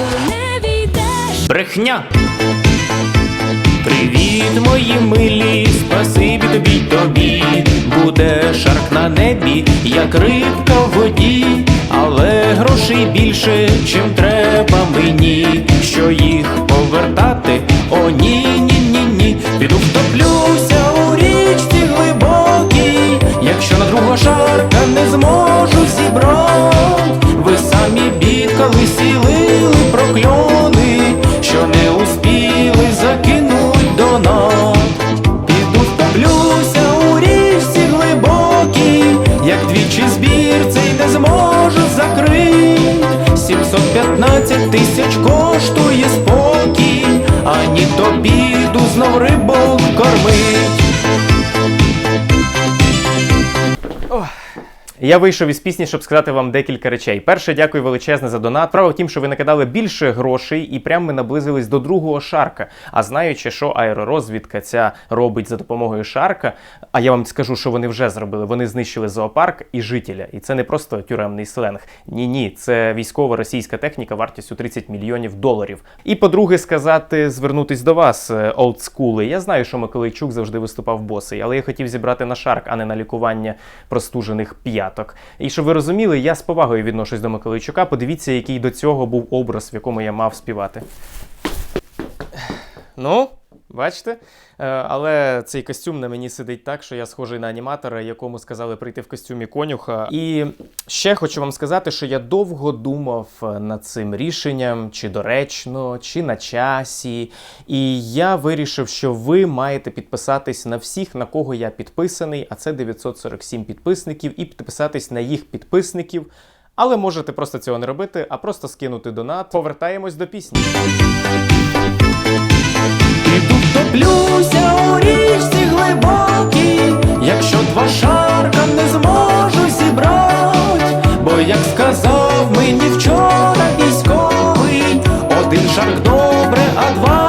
то не війдеш. Брехня. Привіт, мої милі, спасибі тобі й тобі. Буде шарк на небі, як рибка в воді, але грошей більше, чим треба мені. Що їх повертати? О, ні, ні, ні, ні. Піду втоплюся у річці глибокій, якщо на другого шарка не зможу зібрати. Ви самі бідкали, сілили піду знов рибок Я вийшов із пісні, щоб сказати вам декілька речей. Перше, дякую величезне за донат. Справа в тім, що ви накидали більше грошей, і прямо ми наблизились до другого шарка. А знаючи, що аеророзвідка ця робить за допомогою шарка, а я вам скажу, що вони вже зробили. Вони знищили зоопарк і жителя. І це не просто тюремний сленг. Ні, ні, це військова російська техніка вартістю 30 мільйонів доларів. І по-друге, сказати, звернутись до вас, е, олдскули. Я знаю, що Миколайчук завжди виступав босий, але я хотів зібрати на шарк, а не на лікування простужених п'яток. І щоб ви розуміли, я з повагою відношусь до Миколайчука. Подивіться, який до цього був образ, в якому я мав співати. Ну, бачите? Е, Але цей костюм на мені сидить так, що я схожий на аніматора, якому сказали прийти в костюмі конюха. І ще хочу вам сказати, що я довго думав е, над цим рішенням, чи доречно, чи на часі. І я вирішив, що ви маєте підписатись на всіх, на кого я підписаний, а це 947 підписників, і підписатись на їх підписників. Але можете просто цього не робити, а просто скинути донат. Повертаємось до пісні. як сказав мені вчора військовий, один шаг добре, а два.